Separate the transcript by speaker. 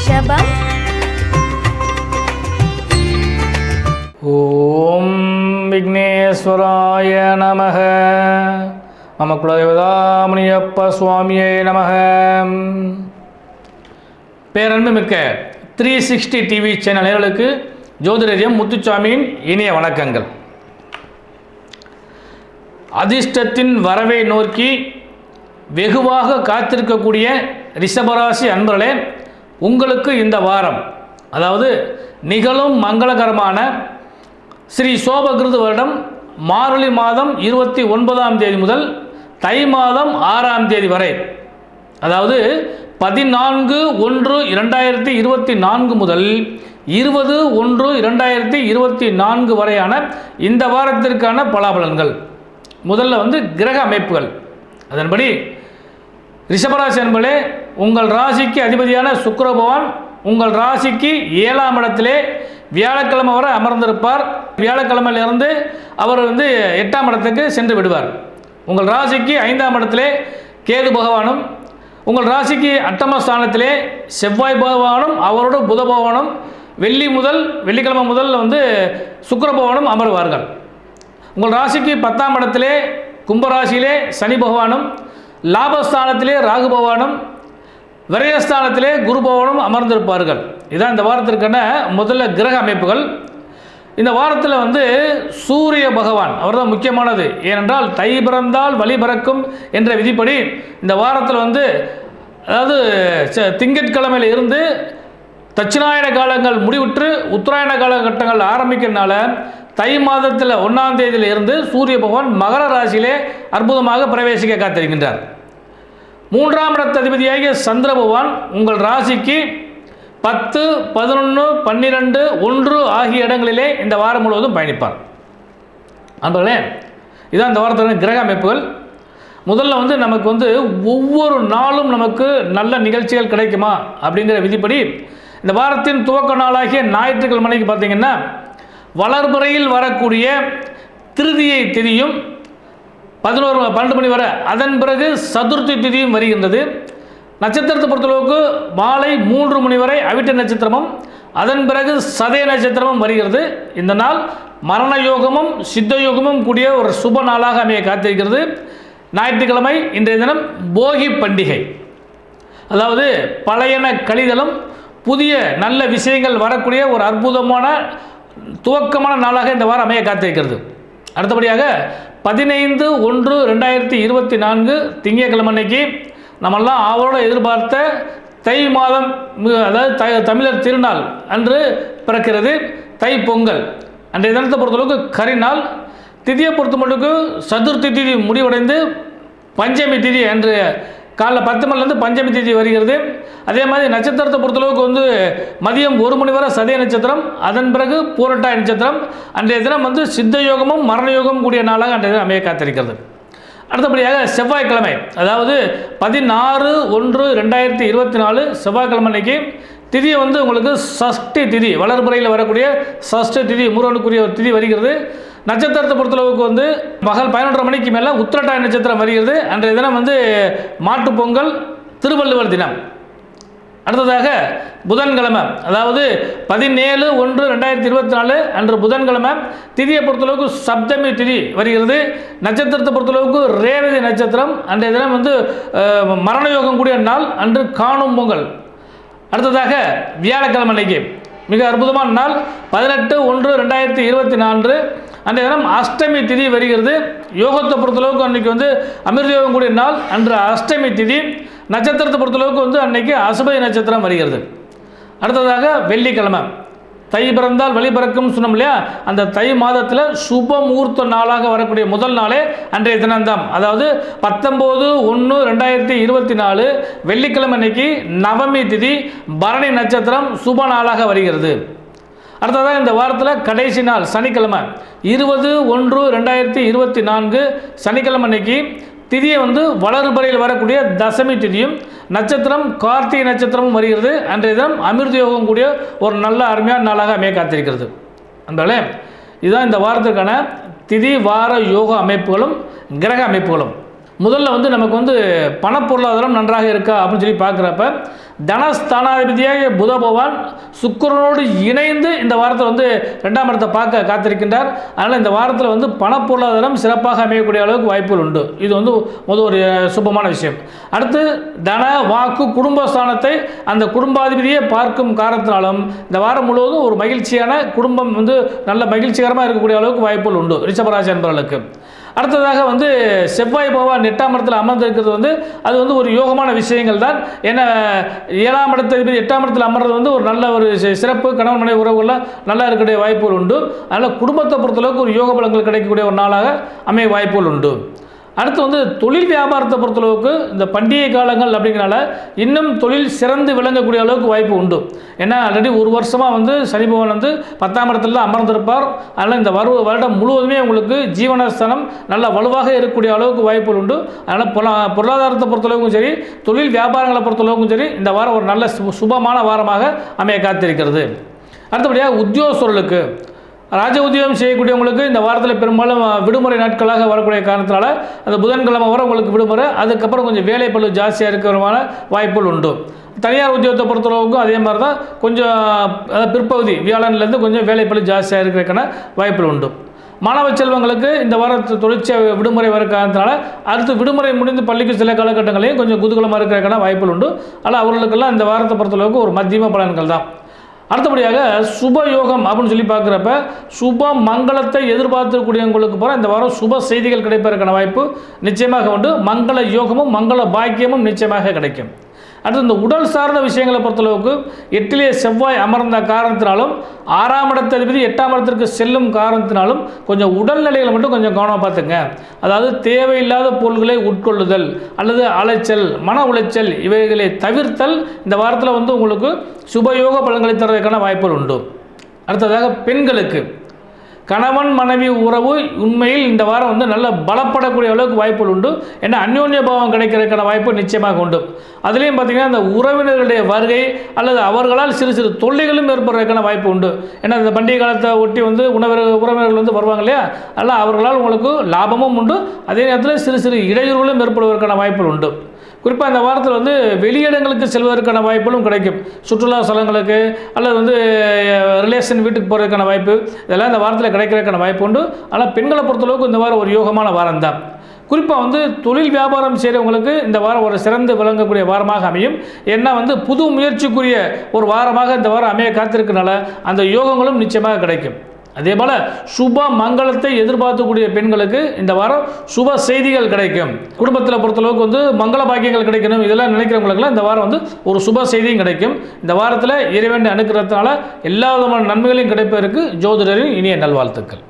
Speaker 1: ரிஷபம்
Speaker 2: ஓம் விக்னேஸ்வராய நமக மம குலதேவதாமணியப்ப சுவாமியே நமக பேரன்பு மிக்க த்ரீ சிக்ஸ்டி டிவி சேனல் நேர்களுக்கு ஜோதிடரியம் முத்துச்சாமியின் இனிய வணக்கங்கள். அதிர்ஷ்டத்தின் வரவை நோக்கி வெகுவாக காத்திருக்கக்கூடிய ரிஷபராசி அன்பர்களே உங்களுக்கு இந்த வாரம் அதாவது நிகழும் மங்களகரமான ஸ்ரீ சோபகிருது வருடம் மார்கழி மாதம் இருபத்தி ஒன்பதாம் தேதி முதல் தை மாதம் ஆறாம் தேதி வரை அதாவது பதினான்கு ஒன்று இரண்டாயிரத்தி இருபத்தி நான்கு முதல் இருபது ஒன்று இரண்டாயிரத்தி இருபத்தி நான்கு வரையான இந்த வாரத்திற்கான பலாபலன்கள். முதல்ல வந்து கிரக அமைப்புகள். அதன்படி ரிஷபராசி என்பதே உங்கள் ராசிக்கு அதிபதியான சுக்கர பகவான் உங்கள் ராசிக்கு ஏழாம் இடத்திலே வியாழக்கிழமை வரை அமர்ந்திருப்பார். வியாழக்கிழமையிலிருந்து அவர் வந்து எட்டாம் இடத்துக்கு சென்று விடுவார். உங்கள் ராசிக்கு ஐந்தாம் இடத்திலே கேது பகவானும் உங்கள் ராசிக்கு அட்டம ஸ்தானத்திலே செவ்வாய் பகவானும் அவரோட புத பகவானும் வெள்ளி முதல் வெள்ளிக்கிழமை முதல் வந்து சுக்கர பகவானும் அமர்வார்கள். உங்கள் ராசிக்கு பத்தாம் இடத்திலே கும்பராசியிலே சனி பகவானும் லாபஸ்தானத்திலே ராகு பகவானும் விரயஸ்தானத்திலே குருபவனும் அமர்ந்திருப்பார்கள். இதான் இந்த வாரத்திற்கான முதல்ல கிரக அமைப்புகள். இந்த வாரத்தில் வந்து சூரிய பகவான் அவர் தான் முக்கியமானது. ஏனென்றால் தை பிறந்தால் வழி பிறக்கும் என்ற விதிப்படி இந்த வாரத்தில் வந்து அதாவது ச- திங்கட்கிழமையில இருந்து தட்சிணாயன காலங்கள் முடிவுற்று உத்தராயண காலகட்டங்கள் ஆரம்பிக்கிறதுனால தை மாதத்தில் ஒன்றாம் தேதியில் இருந்து சூரிய பகவான் மகர ராசியிலே அற்புதமாக பிரவேசிக்க காத்திருக்கின்றார். மூன்றாம் இடத்த அதிபதியாகிய சந்திர பகவான் உங்கள் ராசிக்கு பத்து பதினொன்று பன்னிரெண்டு ஒன்று ஆகிய இடங்களிலே இந்த வாரம் முழுவதும் பயணிப்பார். அன்பர்களே இதான் இந்த வாரத்தில் கிரக அமைப்புகள். முதல்ல வந்து நமக்கு வந்து ஒவ்வொரு நாளும் நமக்கு நல்ல நிகழ்ச்சிகள் கிடைக்குமா அப்படிங்கிற விதிப்படி இந்த வாரத்தின் துவக்க நாளாகிய ஞாயிற்றுக்கிழமைக்கு பார்த்தீங்கன்னா வளர்புறையில் வரக்கூடிய திருதியை திதியும் பதினோரு பன்னெண்டு மணி வரை. அதன் பிறகு சதுர்த்தி திதியும் வருகின்றது. நட்சத்திரத்தை பொறுத்தளவுக்கு மாலை மூன்று மணி வரை அவிட்ட நட்சத்திரமும் அதன் பிறகு சதய நட்சத்திரமும் வருகிறது. இந்த நாள் மரண யோகமும் சித்த யோகமும் கூடிய ஒரு சுப நாளாக அமைய காத்திருக்கிறது. ஞாயிற்றுக்கிழமை இன்றைய தினம் போகி பண்டிகை. அதாவது பழையன கழிதலும் புதிய நல்ல விஷயங்கள் வரக்கூடிய ஒரு அற்புதமான துவக்கமான நாளாக இந்த வாரம் அமைய காத்திருக்கிறது. அடுத்தபடியாக பதினைந்து ஒன்று ரெண்டாயிரத்தி இருபத்தி நான்கு திங்கட்கிழமை அன்னைக்கு நம்மெல்லாம் ஆவலோடு எதிர்பார்த்த தை மாதம் அதாவது த தமிழர் திருநாள் அன்று பிறக்கிறது. தை பொங்கல். அன்றைய தினத்தை பொறுத்தளவுக்கு கரிநாள் திதியை பொறுத்த மட்டுக்கு சதுர்த்தி திதி முடிவடைந்து பஞ்சமி திதி அன்று காலைல பத்து மணிலேருந்து பஞ்சமி திதி வருகிறது. அதே மாதிரி நட்சத்திரத்தை பொறுத்தளவுக்கு வந்து மதியம் ஒரு மணி வரை சதய நட்சத்திரம் அதன் பிறகு பூரட்டாய் நட்சத்திரம். அன்றைய தினம் வந்து சித்த யோகமும் மரண யோகமும் கூடிய நாளாக அன்றைய தினம் அமைய காத்திருக்கிறது. அடுத்தபடியாக செவ்வாய்க்கிழமை அதாவது பதினாறு ஒன்று ரெண்டாயிரத்தி இருபத்தி நாலு செவ்வாய்க்கிழமை அன்னைக்கு திதியை வந்து உங்களுக்கு சஷ்டி திதி வளர்புறையில் வரக்கூடிய சஷ்டி திதி முருகனுக்குரிய ஒரு திதி வருகிறது. நட்சத்திரத்தை பொறுத்தளவுக்கு வந்து பகல் பதினொன்றரை மணிக்கு மேலே உத்திரட்டாய் நட்சத்திரம் வருகிறது. அன்றைய தினம் வந்து மாட்டு பொங்கல் திருவள்ளுவர் தினம். அடுத்ததாக புதன்கிழமை. அதாவது பதினேழு ஒன்று ரெண்டாயிரத்தி இருபத்தி நாலு அன்று புதன்கிழமை. திதியை பொறுத்தளவுக்கு சப்தமி திதி வருகிறது. நட்சத்திரத்தை பொறுத்தளவுக்கு ரேவதி நட்சத்திரம். அன்றைய தினம் வந்து மரணயோகம் மரண யோகம் கூடிய நாள். அன்று காணும் பொங்கல். அடுத்ததாக வியாழக்கிழமை அன்னைக்கு. மிக அற்புதமான நாள். பதினெட்டு ஒன்று ரெண்டாயிரத்தி இருபத்தி நான்கு. அன்றைய தினம் அஷ்டமி திதி வருகிறது. யோகத்தை பொறுத்தளவுக்கு அன்றைக்கி வந்து அமிர்த யோகம் கூடிய நாள். அன்று அஷ்டமி திதி. நட்சத்திரத்தை பொறுத்தளவுக்கு வந்து அன்னைக்கு அசுபை நட்சத்திரம் வருகிறது. அடுத்ததாக வெள்ளிக்கிழமை. தை பிறந்தால் வழி பிறக்கும்னு சொன்னோம் இல்லையா? அந்த தை மாதத்தில் சுப முகூர்த்த நாளாக வரக்கூடிய முதல் நாளே அன்றைய தினம்தான். அதாவது பத்தொம்போது ஒன்று ரெண்டாயிரத்தி இருபத்தி நாலு வெள்ளிக்கிழமை அன்னைக்கு நவமி திதி பரணி நட்சத்திரம் சுப நாளாக வருகிறது. அடுத்ததாக இந்த வாரத்தில் கடைசி நாள் சனிக்கிழமை. இருபது ஒன்று ரெண்டாயிரத்தி இருபத்தி நான்கு சனிக்கிழமை அன்னைக்கு திதியை வந்து வளர்பறையில் வரக்கூடிய தசமி திதியும் நட்சத்திரம் கார்த்திகை நட்சத்திரமும் வருகிறது. அன்றைய தினம் அமிர்த யோகம் கூடிய ஒரு நல்ல அருமையான நாளாக அமைய காத்திருக்கிறது. அந்தாலே இதுதான் இந்த வாரத்திற்கான திதி வார யோக அமைப்புகளும் கிரக அமைப்புகளும். முதல்ல வந்து நமக்கு வந்து பணப்பொருளாதாரம் நன்றாக இருக்கா அப்படின்னு சொல்லி பார்க்குறப்ப தனஸ்தானாதிபதியாக புத பகவான் சுக்கிரனோடு இணைந்து இந்த வாரத்தில் வந்து ரெண்டாம் இடத்தை பார்க்க காத்திருக்கின்றார். அதனால் இந்த வாரத்தில் வந்து பணப்பொருளாதாரம் சிறப்பாக அமையக்கூடிய அளவுக்கு வாய்ப்புகள் உண்டு. இது வந்து முதல் ஒரு சுபமான விஷயம். அடுத்து தன வாக்கு குடும்பஸ்தானத்தை அந்த குடும்பாதிபதியை பார்க்கும் காரணத்தினாலும் இந்த வாரம் முழுவதும் ஒரு மகிழ்ச்சியான குடும்பம் வந்து நல்ல மகிழ்ச்சிகரமாக இருக்கக்கூடிய அளவுக்கு வாய்ப்புகள் உண்டு. ரிஷபராஜ் என்பவர்களுக்கு அடுத்ததாக வந்து செவ்வாய் பகவான் எட்டாம் இடத்துல அமர்ந்திருக்கிறது வந்து அது வந்து ஒரு யோகமான விஷயங்கள் தான் ஏன்னா ஏழாம் இடத்தை எட்டாம் இடத்தில் அமர்றது வந்து ஒரு நல்ல ஒரு சிறப்பு கணவன் மனைவி உறவுகள்லாம் நல்லா இருக்கக்கூடிய வாய்ப்புகள் உண்டு. அதனால் குடும்பத்தை பொறுத்தளவுக்கு ஒரு யோக பலங்கள் கிடைக்கக்கூடிய ஒரு நாளாக அமைய வாய்ப்புகள் உண்டு. அடுத்து வந்து தொழில் வியாபாரத்தை பொறுத்தளவுக்கு இந்த பண்டிகை காலங்கள் அப்படிங்கிறனால இன்னும் தொழில் சிறந்து விளங்கக்கூடிய அளவுக்கு வாய்ப்பு உண்டு. ஏன்னா ஆல்ரெடி ஒரு வருஷமாக வந்து சனி பகவான் வந்து பத்தாம் இடத்துல அமர்ந்திருப்பார். அதனால் இந்த வரு வருடம் முழுவதுமே உங்களுக்கு ஜீவனஸ்தானம் நல்ல வலுவாக இருக்கக்கூடிய அளவுக்கு வாய்ப்புகள் உண்டு. அதனால் பொருளா பொருளாதாரத்தை பொறுத்தளவுக்கும் சரி தொழில் வியாபாரங்களை பொறுத்தளவுக்கும் சரி இந்த வாரம் ஒரு நல்ல சு- சுபமான வாரமாக அமைய காத்திருக்கிறது. அடுத்தபடியாக உத்தியோகஸ்தர்களுக்கு ராஜ உத்தியோகம் செய்யக்கூடியவங்களுக்கு இந்த வாரத்தில் பெரும்பாலும் விடுமுறை நாட்களாக வரக்கூடிய காரணத்தினால அந்த புதன்கிழமை வர உங்களுக்கு விடுமுறை அதுக்கப்புறம் கொஞ்சம் வேலை ஜாஸ்தியாக இருக்கிறமான வாய்ப்புகள் உண்டு. தனியார் உத்தியோகத்தை பொறுத்தளவுக்கும் அதே மாதிரி தான் கொஞ்சம் அதாவது பிற்பகுதி வியாழன்லேருந்து கொஞ்சம் வேலை ஜாஸ்தியாக இருக்கிறதுக்கான வாய்ப்புகள் உண்டு. மாணவ செல்வங்களுக்கு இந்த வாரத்து தொழிற்சை விடுமுறை வர காரணத்தினால அடுத்து விடுமுறை முடிந்து பள்ளிக்கு சில காலகட்டங்களையும் கொஞ்சம் குதூகலமாக இருக்கிறதுக்கான வாய்ப்புகள் உண்டு. ஆனால் அவர்களுக்கெல்லாம் இந்த வாரத்தை பொறுத்தளவுக்கு ஒரு மத்தியம பலன்கள் தான். அடுத்தபடியாக சுப யோகம் அப்படின்னு சொல்லி பார்க்குறப்ப சுப மங்களத்தை எதிர்பார்த்துக்கூடியவங்களுக்கு போகிற இந்த வாரம் சுப செய்திகள் கிடைப்பதற்கான வாய்ப்பு நிச்சயமாக உண்டு. மங்கள யோகமும் மங்கள பாக்கியமும் நிச்சயமாக கிடைக்கும். அடுத்து இந்த உடல் சார்ந்த விஷயங்களை பொறுத்தளவுக்கு எட்டிலே செவ்வாய் அமர்ந்த காரணத்தினாலும் ஆறாம் இடத்ததிபதி எட்டாம் இடத்திற்கு செல்லும் காரணத்தினாலும் கொஞ்சம் உடல்நிலைகளை மட்டும் கொஞ்சம் கவனமாக பார்த்துங்க. அதாவது தேவையில்லாத பொருள்களை உட்கொள்ளுதல் அல்லது அலைச்சல் மன உளைச்சல் இவைகளை தவிர்த்தல் இந்த வாரத்தில் வந்து உங்களுக்கு சுபயோக பலன்களை தருவதற்கான வாய்ப்புகள் உண்டு. அடுத்ததாக பெண்களுக்கு. கணவன் மனைவி உறவு உண்மையில் இந்த வாரம் வந்து நல்ல பலப்படக்கூடிய அளவுக்கு வாய்ப்புகள் உண்டு. ஏன்னா அந்யோன்ய பாவம் கிடைக்கிறதுக்கான வாய்ப்பு நிச்சயமாக உண்டு. அதுலேயும் பார்த்தீங்கன்னா இந்த உறவினர்களுடைய வருகை அல்லது அவர்களால் சிறு சிறு தொல்லைகளும் ஏற்படுறதுக்கான வாய்ப்பு உண்டு. ஏன்னா இந்த பண்டிகை காலத்தை ஒட்டி வந்து உணவு உறவினர்கள் வந்து வருவாங்க இல்லையா? அதனால் அவர்களால் உங்களுக்கு லாபமும் உண்டு. அதே நேரத்தில் சிறு சிறு இடையூறுகளும் ஏற்படுவதற்கான வாய்ப்புகள் உண்டு. குறிப்பாக இந்த வாரத்தில் வந்து வெளியிடங்களுக்கு செல்வதற்கான வாய்ப்புகளும் கிடைக்கும். சுற்றுலா ஸ்தலங்களுக்கு அல்லது வந்து ரிலேஷன் வீட்டுக்கு போகிறதுக்கான வாய்ப்பு இதெல்லாம் இந்த வாரத்தில் கிடைக்கிறதுக்கான வாய்ப்பு உண்டு. ஆனால் பெண்களை பொறுத்தளவுக்கு இந்த வாரம் ஒரு யோகமான வாரம் தான். குறிப்பாக வந்து தொழில் வியாபாரம் செய்கிறவங்களுக்கு இந்த வாரம் ஒரு சிறந்து விளங்கக்கூடிய வாரமாக அமையும். ஏன்னா வந்து புது முயற்சிக்குரிய ஒரு வாரமாக இந்த வாரம் அமைய காத்திருக்கனால அந்த யோகங்களும் நிச்சயமாக கிடைக்கும். அதே போல் சுப மங்களத்தை எதிர்பார்க்கக்கூடிய பெண்களுக்கு இந்த வாரம் சுப செய்திகள் கிடைக்கும். குடும்பத்தில் பொறுத்தளவுக்கு வந்து மங்கள பாக்கியங்கள் கிடைக்கணும். இதெல்லாம் நினைக்கிறவங்களுக்குலாம் இந்த வாரம் வந்து ஒரு சுப செய்தியும் கிடைக்கும். இந்த வாரத்தில் இறைவன் அனுக்கிறதுனால எல்லா விதமான நன்மைகளையும் கிடைப்பதற்கு ஜோதிடரின் இனிய நல்வாழ்த்துக்கள்.